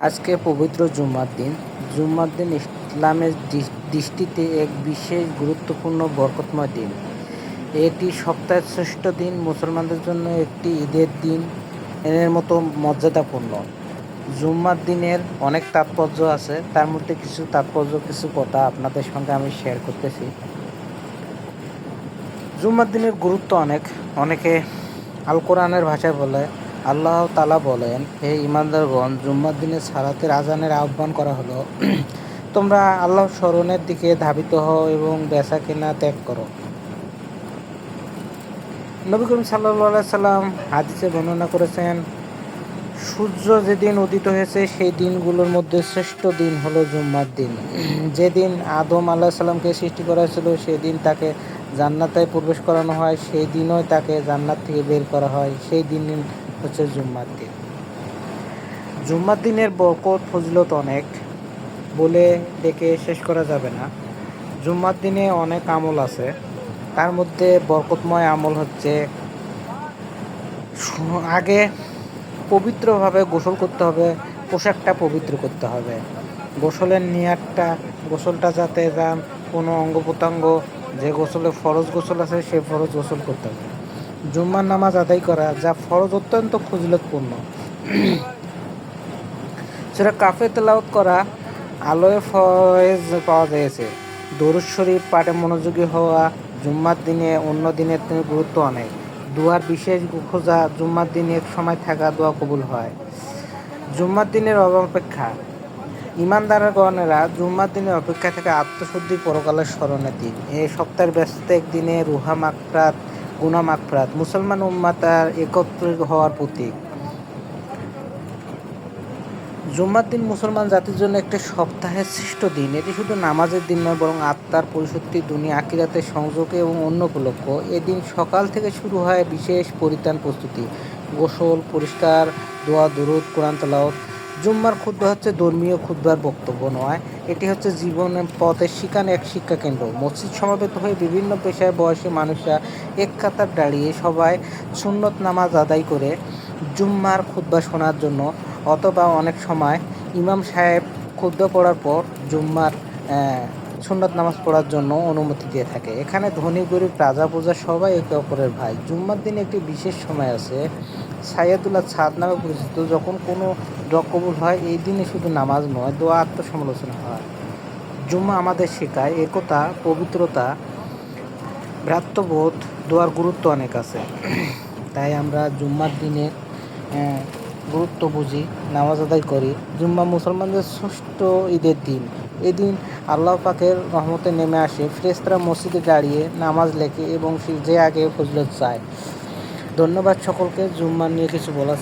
আজকে পবিত্র জুম্মার দিন। জুম্মার দিন ইসলামের দৃষ্টিতে এক বিশেষ গুরুত্বপূর্ণ বরকতময় দিন। এটি সপ্তাহের শ্রেষ্ঠ দিন, মুসলমানদের জন্য একটি ঈদের দিন, এর মতো মর্যাদাপূর্ণ। জুম্মার দিনের অনেক তাৎপর্য আছে, তার মধ্যে কিছু তাৎপর্য, কিছু কথা আপনাদের সঙ্গে আমি শেয়ার করতেছি। জুম্মার দিনের গুরুত্ব অনেক। অনেকে আল কোরআনের ভাষায় বলে আল্লাহ তালা বলেন, হে ইমানদারগণ জুম্মার দিনে সালাতের আজানের আহ্বান করা হলো। তোমরা আল্লাহ স্মরণের দিকে ধাবিত হও এবং বেচা কেনা ত্যাগ করো। নবী করিম সাল্লা সাল্লাম হাদিসে বর্ণনা করেছেন, সূর্য যেদিন উদিত হয়েছে, সেই দিনগুলোর মধ্যে শ্রেষ্ঠ দিন হলো জুম্মার দিন। যেদিন আদম আল্লাহ সাল্লামকে সৃষ্টি করা হয়েছিল, সেদিন তাকে জান্নাতে প্রবেশ করানো হয়, সেই দিনও তাকে জান্নাত থেকে বের করা হয়। সেই দিন হচ্ছে জুম্মার দিন। জুম্মার দিনের বরকত, ফজিলত অনেক, বলে ডেকে শেষ করা যাবে না। জুম্মার দিনে অনেক আমল আছে। তার মধ্যে বরকতময় আমল হচ্ছে আগে পবিত্রভাবে গোসল করতে হবে, পোশাকটা পবিত্র করতে হবে। গোসলের নিয়ারটা গোসলটা যাতে যান কোনো অঙ্গ প্রত্যঙ্গ যে গোসলে ফরজ গোসল আছে সেই ফরজ গোসল করতে হবে। জুম্মার নামাজ আদায় করা, যা ফরজ অত্যন্ত ফজিলতপূর্ণ সেটা কাফে তেলাওত করা আলোয় ফয়েজ পাওয়া গিয়েছে। দরুদ শরীফ, পাঠে মনোযোগী হওয়া, জুম্মার দিনে অন্য দিনের গুরুত্ব অনেক দুয়ার বিশেষ খোঁজা, জুম্মার দিনে এক সময় থাকা দোয়া কবুল হয়। জুম্মার দিনের অপেক্ষা। ইমানদারগণেরা জুম্মার দিনের অপেক্ষা থেকে আত্মশুদ্ধি পরকালের স্মরণের দিন। এই সপ্তাহের ব্যস্ত একদিনে রুহা মাকরাত গুনা মাকরাত মুসলমান উম্মাতার একত্রিত হওয়ার প্রতীক। জুম্মার দিন মুসলমান জাতির জন্য একটি সপ্তাহের শ্রেষ্ঠ দিন। এটি শুধু নামাজের দিন নয়, বরং আত্মার পরিশুদ্ধি, দুনিয়া আকিরাতের সংযোগে এবং অন্য উপলক্ষ। এদিন সকাল থেকে শুরু হয় বিশেষ পরিত্রাণ প্রস্তুতি। গোসল, পরিষ্কার, দোয়া, দুরুদ, কোরআন তালাওয়াত জুম্মার ক্ষুদ্র হচ্ছে ধর্মীয় ক্ষুদ্রার বক্তব্য নয়। এটি হচ্ছে জীবনের পথের শিকান এক শিক্ষা কেন্দ্র মসজিদ সমাবেত হয়ে বিভিন্ন পেশায় বয়সী মানুষরা এক কাতার দাঁড়িয়ে সবাই সুন্নত নামাজ আদায় করে জুম্মার খুদ্া শোনার জন্য, অথবা অনেক সময় ইমাম সাহেব খুদ্ পড়ার পর জুম্মার সুন্নত নামাজ পড়ার জন্য অনুমতি দিয়ে থাকে। এখানে ধনী, গরিব, রাজা, প্রজা সবাই একে অপরের ভাই। জুম্মার দিনে একটি বিশেষ সময় আছে। সাইয়াদুল্লাহ ছাদ নামে পরিচিত। যখন কোনো দোয়া হয়, এই দিনে শুধু নামাজ নয়, দোয়া আত্মসমালোচনা হয়। জুম্মা আমাদের শেখায়, একতা, পবিত্রতা, ভ্রাতৃবোধ, দোয়ার গুরুত্ব অনেক আছে। তাই আমরা জুম্মার দিনে গুরুত্ব বুঝি, নামাজ আদায় করি। জুম্মা মুসলমানদের ষষ্ঠ ঈদের দিন। এদিন আল্লাহ পাকের রহমতে নেমে আসে ফ্রেস্তারা মসজিদে দাঁড়িয়ে নামাজ লেখে এবং যে আগে ফজলত চায়। ধন্যবাদ সকলকে, জুম্মা নিয়ে কিছু বলার